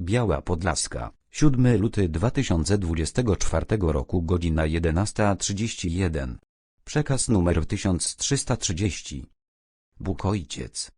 Biała Podlaska, 7 luty 2024 roku godzina 11.31. Przekaz numer 1330. Bóg Ojciec.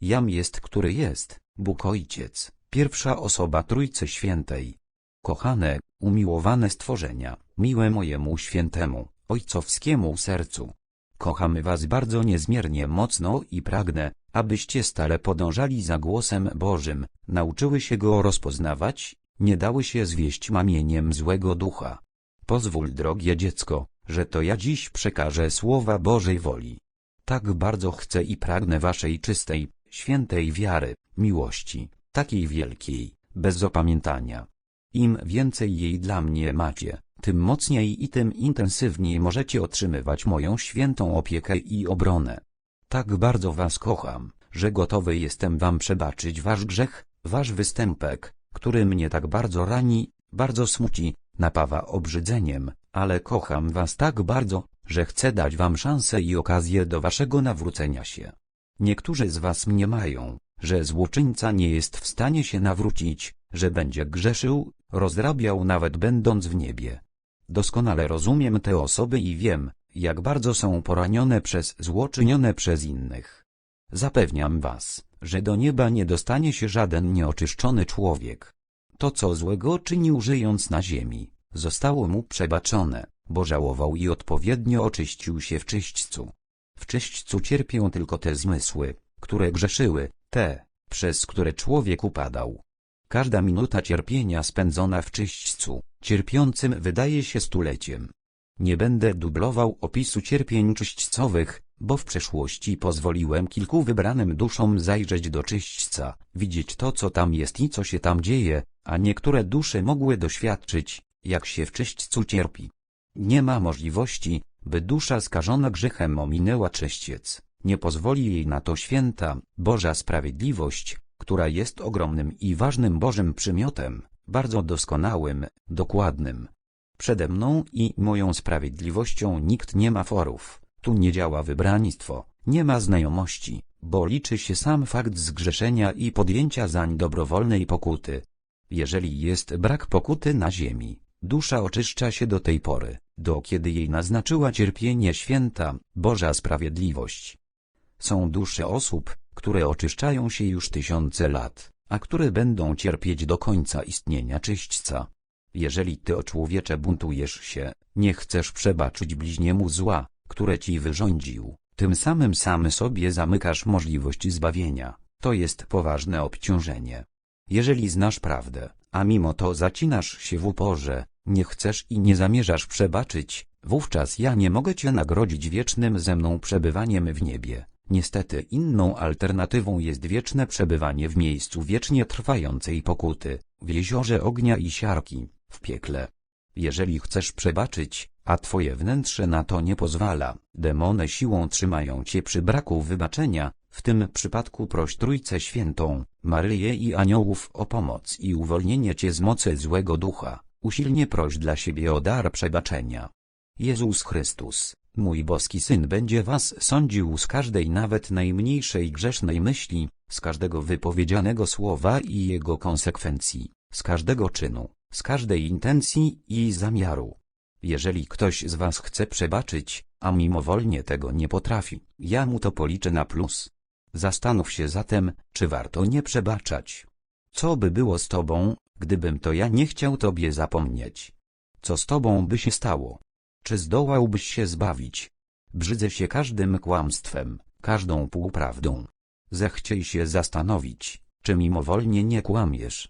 Jam jest, który jest, Bóg Ojciec, pierwsza osoba Trójcy Świętej. Kochane, umiłowane stworzenia, miłe mojemu świętemu, ojcowskiemu sercu. Kochamy was bardzo niezmiernie mocno i pragnę, abyście stale podążali za głosem Bożym, nauczyły się go rozpoznawać, nie dały się zwieść mamieniem złego ducha. Pozwól drogie dziecko, że to ja dziś przekażę słowa Bożej woli. Tak bardzo chcę i pragnę waszej czystej, świętej wiary, miłości, takiej wielkiej, bez opamiętania. Im więcej jej dla mnie macie, tym mocniej i tym intensywniej możecie otrzymywać moją świętą opiekę i obronę. Tak bardzo was kocham, że gotowy jestem wam przebaczyć wasz grzech, wasz występek, który mnie tak bardzo rani, bardzo smuci, napawa obrzydzeniem, ale kocham was tak bardzo, że chcę dać wam szansę i okazję do waszego nawrócenia się. Niektórzy z was mniemają, że złoczyńca nie jest w stanie się nawrócić, że będzie grzeszył, rozrabiał nawet będąc w niebie. Doskonale rozumiem te osoby i wiem, jak bardzo są poranione przez zło czynione przez innych. Zapewniam was, że do nieba nie dostanie się żaden nieoczyszczony człowiek. To co złego czynił żyjąc na ziemi, zostało mu przebaczone, bo żałował i odpowiednio oczyścił się w czyśćcu. W czyśćcu cierpią tylko te zmysły, które grzeszyły, te, przez które człowiek upadał. Każda minuta cierpienia spędzona w czyśćcu, cierpiącym wydaje się stuleciem. Nie będę dublował opisu cierpień czyśćcowych, bo w przeszłości pozwoliłem kilku wybranym duszom zajrzeć do czyśćca, widzieć to co tam jest i co się tam dzieje, a niektóre dusze mogły doświadczyć, jak się w czyśćcu cierpi. Nie ma możliwości, by dusza skażona grzechem ominęła czyściec, nie pozwoli jej na to święta, Boża sprawiedliwość, która jest ogromnym i ważnym Bożym przymiotem, bardzo doskonałym, dokładnym. Przede mną i moją sprawiedliwością nikt nie ma forów, tu nie działa wybranictwo, nie ma znajomości, bo liczy się sam fakt zgrzeszenia i podjęcia zań dobrowolnej pokuty. Jeżeli jest brak pokuty na ziemi, dusza oczyszcza się do tej pory, do kiedy jej naznaczyła cierpienie święta, Boża sprawiedliwość. Są dusze osób, które oczyszczają się już tysiące lat, a które będą cierpieć do końca istnienia czyśćca. Jeżeli ty o człowiecze buntujesz się, nie chcesz przebaczyć bliźniemu zła, które ci wyrządził, tym samym sam sobie zamykasz możliwość zbawienia, to jest poważne obciążenie. Jeżeli znasz prawdę, a mimo to zacinasz się w uporze, nie chcesz i nie zamierzasz przebaczyć, wówczas ja nie mogę cię nagrodzić wiecznym ze mną przebywaniem w niebie. Niestety inną alternatywą jest wieczne przebywanie w miejscu wiecznie trwającej pokuty, w jeziorze ognia i siarki, w piekle. Jeżeli chcesz przebaczyć, a twoje wnętrze na to nie pozwala, demony siłą trzymają cię przy braku wybaczenia, w tym przypadku proś Trójcę Świętą, Maryję i aniołów o pomoc i uwolnienie cię z mocy złego ducha, usilnie proś dla siebie o dar przebaczenia. Jezus Chrystus, Mój boski Syn będzie was sądził z każdej nawet najmniejszej grzesznej myśli, z każdego wypowiedzianego słowa i jego konsekwencji, z każdego czynu, z każdej intencji i zamiaru. Jeżeli ktoś z was chce przebaczyć, a mimowolnie tego nie potrafi, ja mu to policzę na plus. Zastanów się zatem, czy warto nie przebaczać. Co by było z tobą, gdybym to ja nie chciał tobie zapomnieć? Co z tobą by się stało? Czy zdołałbyś się zbawić? Brzydzę się każdym kłamstwem, każdą półprawdą. Zechciej się zastanowić, czy mimowolnie nie kłamiesz.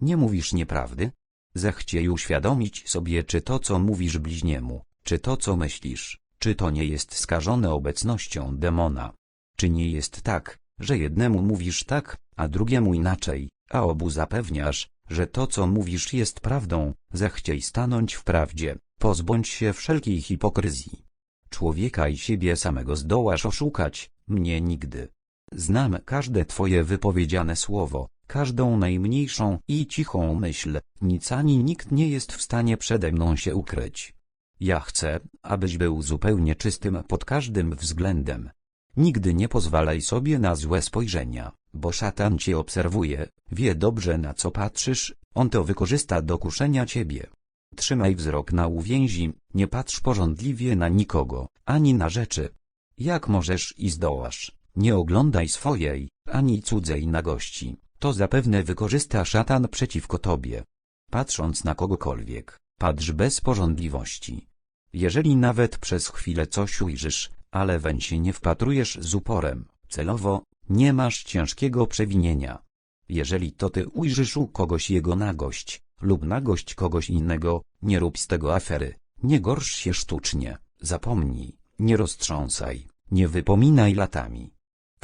Nie mówisz nieprawdy? Zechciej uświadomić sobie, czy to, co mówisz bliźniemu, czy to, co myślisz, czy to nie jest skażone obecnością demona. Czy nie jest tak, że jednemu mówisz tak, a drugiemu inaczej, a obu zapewniasz, że to, co mówisz jest prawdą, zechciej stanąć w prawdzie, Pozbądź się wszelkiej hipokryzji. Człowieka i siebie samego zdołasz oszukać, mnie nigdy. Znam każde twoje wypowiedziane słowo, każdą najmniejszą i cichą myśl, nic ani nikt nie jest w stanie przede mną się ukryć. Ja chcę, abyś był zupełnie czystym pod każdym względem. Nigdy nie pozwalaj sobie na złe spojrzenia, bo szatan cię obserwuje, wie dobrze na co patrzysz, on to wykorzysta do kuszenia ciebie. Trzymaj wzrok na uwięzi, nie patrz porządliwie na nikogo, ani na rzeczy. Jak możesz i zdołasz, nie oglądaj swojej, ani cudzej nagości, to zapewne wykorzysta szatan przeciwko tobie. Patrząc na kogokolwiek, patrz bez porządliwości. Jeżeli nawet przez chwilę coś ujrzysz, ale weń się nie wpatrujesz z uporem, celowo, nie masz ciężkiego przewinienia. Jeżeli to ty ujrzysz u kogoś jego nagość, lub nagość kogoś innego, nie rób z tego afery, nie gorsz się sztucznie, zapomnij, nie roztrząsaj, nie wypominaj latami.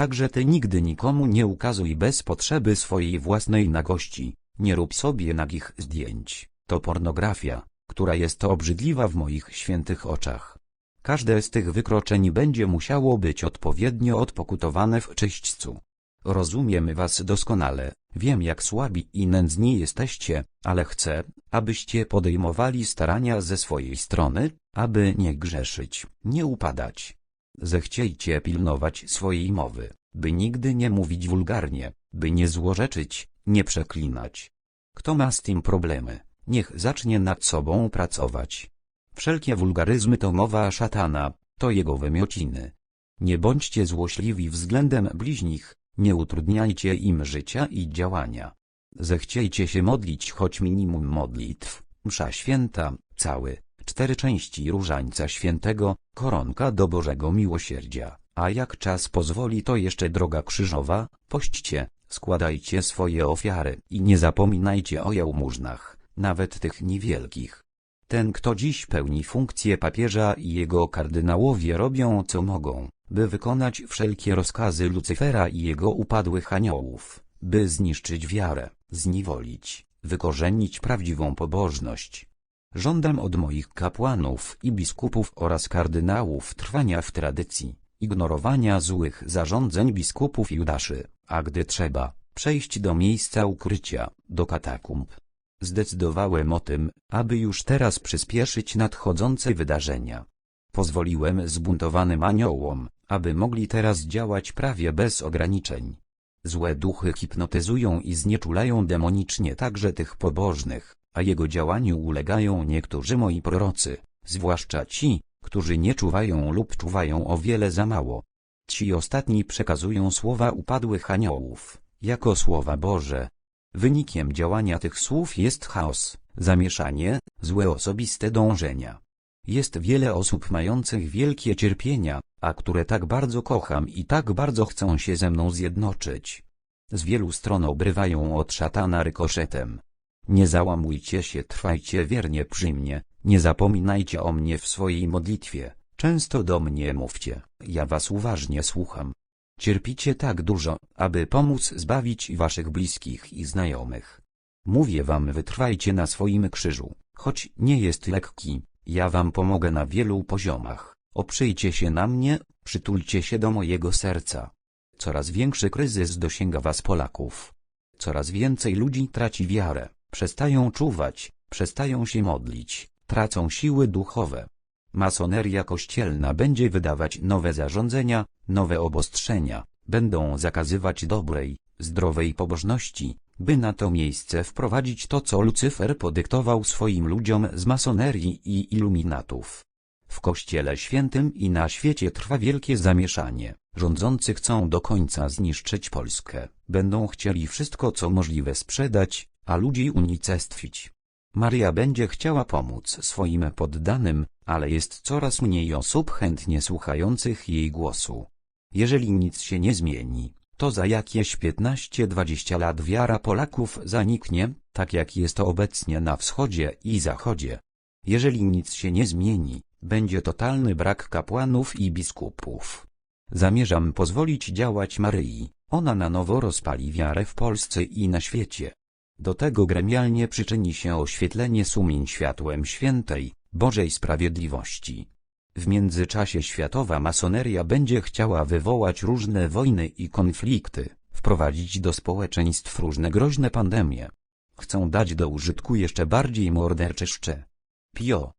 Także ty nigdy nikomu nie ukazuj bez potrzeby swojej własnej nagości, nie rób sobie nagich zdjęć, to pornografia, która jest obrzydliwa w moich świętych oczach. Każde z tych wykroczeń będzie musiało być odpowiednio odpokutowane w czyśćcu. Rozumiem was doskonale, wiem jak słabi i nędzni jesteście, ale chcę, abyście podejmowali starania ze swojej strony, aby nie grzeszyć, nie upadać. Zechciejcie pilnować swojej mowy, by nigdy nie mówić wulgarnie, by nie złorzeczyć, nie przeklinać. Kto ma z tym problemy, niech zacznie nad sobą pracować. Wszelkie wulgaryzmy to mowa szatana, to jego wymiociny. Nie bądźcie złośliwi względem bliźnich, nie utrudniajcie im życia i działania. Zechciejcie się modlić choć minimum modlitw, msza święta, cały, cztery części różańca świętego, koronka do Bożego Miłosierdzia, a jak czas pozwoli to jeszcze droga krzyżowa, pośćcie, składajcie swoje ofiary i nie zapominajcie o jałmużnach, nawet tych niewielkich. Ten kto dziś pełni funkcję papieża i jego kardynałowie robią co mogą, by wykonać wszelkie rozkazy Lucyfera i jego upadłych aniołów, by zniszczyć wiarę, zniewolić, wykorzenić prawdziwą pobożność. Żądam od moich kapłanów i biskupów oraz kardynałów trwania w tradycji, ignorowania złych zarządzeń biskupów Judaszy, a gdy trzeba, przejść do miejsca ukrycia, do katakumb. Zdecydowałem o tym, aby już teraz przyspieszyć nadchodzące wydarzenia. Pozwoliłem zbuntowanym aniołom, aby mogli teraz działać prawie bez ograniczeń. Złe duchy hipnotyzują i znieczulają demonicznie także tych pobożnych, a jego działaniu ulegają niektórzy moi prorocy, zwłaszcza ci, którzy nie czuwają lub czuwają o wiele za mało. Ci ostatni przekazują słowa upadłych aniołów, jako słowa Boże. Wynikiem działania tych słów jest chaos, zamieszanie, złe osobiste dążenia. Jest wiele osób mających wielkie cierpienia, a które tak bardzo kocham i tak bardzo chcą się ze mną zjednoczyć. Z wielu stron obrywają od szatana rykoszetem. Nie załamujcie się, trwajcie wiernie przy mnie, nie zapominajcie o mnie w swojej modlitwie, często do mnie mówcie, ja was uważnie słucham. Cierpicie tak dużo, aby pomóc zbawić waszych bliskich i znajomych. Mówię wam wytrwajcie na swoim krzyżu, choć nie jest lekki, ja wam pomogę na wielu poziomach. Oprzyjcie się na mnie, przytulcie się do mojego serca. Coraz większy kryzys dosięga was Polaków. Coraz więcej ludzi traci wiarę, przestają czuwać, przestają się modlić, tracą siły duchowe. Masoneria kościelna będzie wydawać nowe zarządzenia, nowe obostrzenia, będą zakazywać dobrej, zdrowej pobożności, by na to miejsce wprowadzić to co Lucyfer podyktował swoim ludziom z masonerii i iluminatów. W Kościele Świętym i na świecie trwa wielkie zamieszanie. Rządzący chcą do końca zniszczyć Polskę. Będą chcieli wszystko co możliwe sprzedać, a ludzi unicestwić. Maria będzie chciała pomóc swoim poddanym, ale jest coraz mniej osób chętnie słuchających jej głosu. Jeżeli nic się nie zmieni, to za jakieś 15-20 lat wiara Polaków zaniknie, tak jak jest obecnie na wschodzie i zachodzie. Jeżeli nic się nie zmieni, będzie totalny brak kapłanów i biskupów. Zamierzam pozwolić działać Maryi, ona na nowo rozpali wiarę w Polsce i na świecie. Do tego gremialnie przyczyni się oświetlenie sumień światłem świętej, Bożej Sprawiedliwości. W międzyczasie światowa masoneria będzie chciała wywołać różne wojny i konflikty, wprowadzić do społeczeństw różne groźne pandemie. Chcą dać do użytku jeszcze bardziej mordercze szcze. Pio.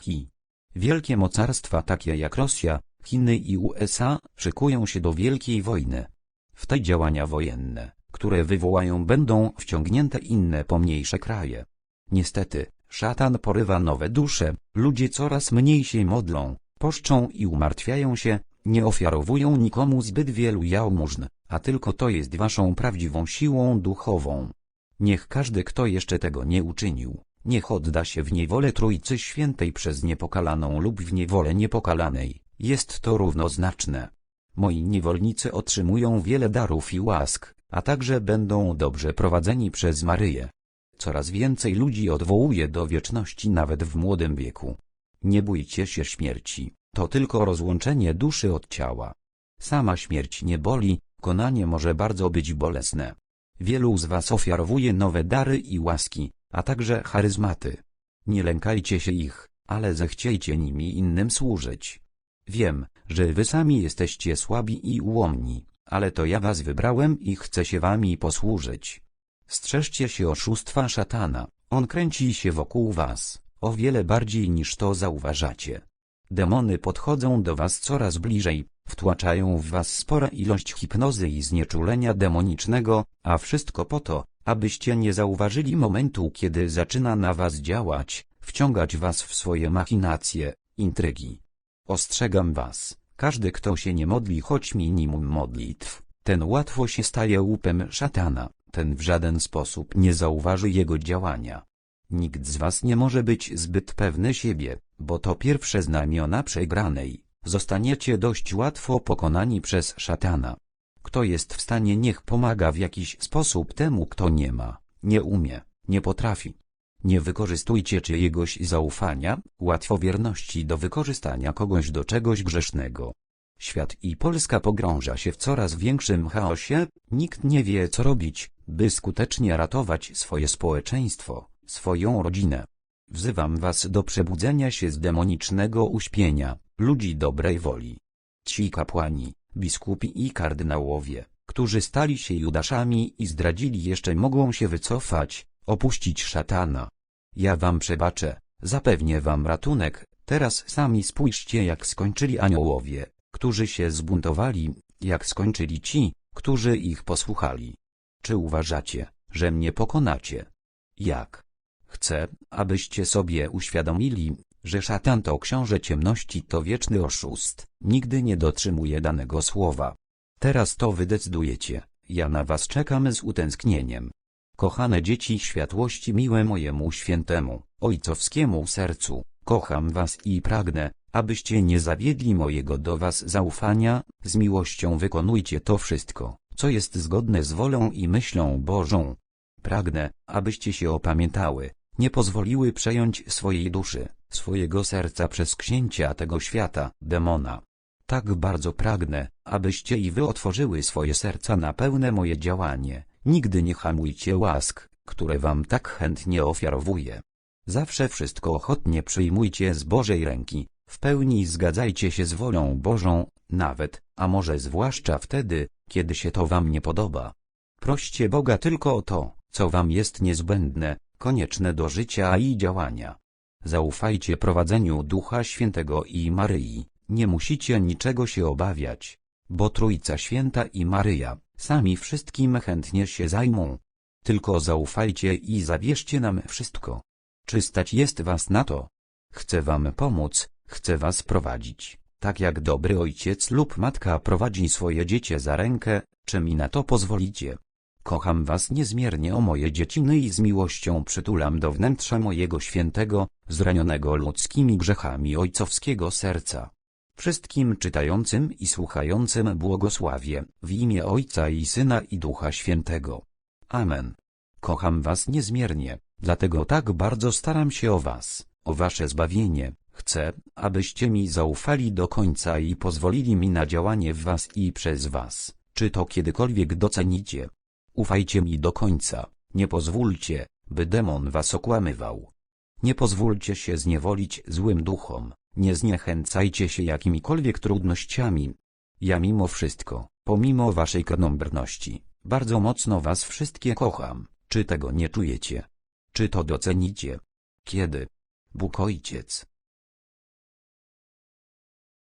Ki. Wielkie mocarstwa takie jak Rosja, Chiny i USA szykują się do wielkiej wojny. W te działania wojenne, które wywołają będą wciągnięte inne pomniejsze kraje. Niestety, szatan porywa nowe dusze, ludzie coraz mniej się modlą, poszczą i umartwiają się, nie ofiarowują nikomu zbyt wielu jałmużn, a tylko to jest waszą prawdziwą siłą duchową. Niech każdy, kto jeszcze tego nie uczynił, niech odda się w niewolę Trójcy Świętej przez niepokalaną lub w niewolę niepokalanej, jest to równoznaczne. Moi niewolnicy otrzymują wiele darów i łask, a także będą dobrze prowadzeni przez Maryję. Coraz więcej ludzi odwołuje do wieczności nawet w młodym wieku. Nie bójcie się śmierci, to tylko rozłączenie duszy od ciała. Sama śmierć nie boli, konanie może bardzo być bolesne. Wielu z was ofiarowuje nowe dary i łaski, a także charyzmaty. Nie lękajcie się ich, ale zechciejcie nimi innym służyć. Wiem, że wy sami jesteście słabi i ułomni, ale to ja was wybrałem i chcę się wami posłużyć. Strzeżcie się oszustwa szatana, on kręci się wokół was, o wiele bardziej niż to zauważacie. Demony podchodzą do was coraz bliżej, wtłaczają w was spora ilość hipnozy i znieczulenia demonicznego, a wszystko po to, abyście nie zauważyli momentu kiedy zaczyna na was działać, wciągać was w swoje machinacje, intrygi. Ostrzegam was, każdy kto się nie modli choć minimum modlitw, ten łatwo się staje łupem szatana, ten w żaden sposób nie zauważy jego działania. Nikt z was nie może być zbyt pewny siebie, bo to pierwsze znamiona przegranej, zostaniecie dość łatwo pokonani przez szatana. Kto jest w stanie niech pomaga w jakiś sposób temu kto nie ma, nie umie, nie potrafi. Nie wykorzystujcie czyjegoś zaufania, łatwowierności do wykorzystania kogoś do czegoś grzesznego. Świat i Polska pogrąża się w coraz większym chaosie, nikt nie wie co robić, by skutecznie ratować swoje społeczeństwo, swoją rodzinę. Wzywam was do przebudzenia się z demonicznego uśpienia, ludzi dobrej woli. Ci kapłani, biskupi i kardynałowie, którzy stali się Judaszami i zdradzili jeszcze mogą się wycofać, opuścić szatana. Ja wam przebaczę, zapewnię wam ratunek, teraz sami spójrzcie jak skończyli aniołowie, którzy się zbuntowali, jak skończyli ci, którzy ich posłuchali. Czy uważacie, że mnie pokonacie? Jak? Chcę, abyście sobie uświadomili, że szatan to książę ciemności to wieczny oszust, nigdy nie dotrzymuje danego słowa. Teraz to wy decydujecie, ja na was czekam z utęsknieniem. Kochane dzieci światłości miłe mojemu świętemu, ojcowskiemu sercu, kocham was i pragnę, abyście nie zawiedli mojego do was zaufania, z miłością wykonujcie to wszystko, co jest zgodne z wolą i myślą Bożą. Pragnę, abyście się opamiętały, nie pozwoliły przejąć swojej duszy, swojego serca przez księcia tego świata, demona. Tak bardzo pragnę, abyście i wy otworzyły swoje serca na pełne moje działanie, nigdy nie hamujcie łask, które wam tak chętnie ofiarowuję. Zawsze wszystko ochotnie przyjmujcie z Bożej ręki, w pełni zgadzajcie się z wolą Bożą, nawet, a może zwłaszcza wtedy, kiedy się to wam nie podoba. Proście Boga tylko o to, co wam jest niezbędne, konieczne do życia i działania. Zaufajcie prowadzeniu Ducha Świętego i Maryi, nie musicie niczego się obawiać, bo Trójca Święta i Maryja, sami wszystkim chętnie się zajmą. Tylko zaufajcie i zabierzcie nam wszystko. Czy stać jest was na to? Chcę wam pomóc, chcę was prowadzić, tak jak dobry ojciec lub matka prowadzi swoje dziecię za rękę, czy mi na to pozwolicie? Kocham was niezmiernie o moje dzieciny i z miłością przytulam do wnętrza mojego świętego, zranionego ludzkimi grzechami ojcowskiego serca. Wszystkim czytającym i słuchającym błogosławię, w imię Ojca i Syna i Ducha Świętego. Amen. Kocham was niezmiernie, dlatego tak bardzo staram się o was, o wasze zbawienie. Chcę, abyście mi zaufali do końca i pozwolili mi na działanie w was i przez was, czy to kiedykolwiek docenicie. Ufajcie mi do końca, nie pozwólcie, by demon was okłamywał. Nie pozwólcie się zniewolić złym duchom, nie zniechęcajcie się jakimikolwiek trudnościami. Ja mimo wszystko, pomimo waszej krnąbrności, bardzo mocno was wszystkie kocham, czy tego nie czujecie? Czy to docenicie? Kiedy? Bóg Ojciec,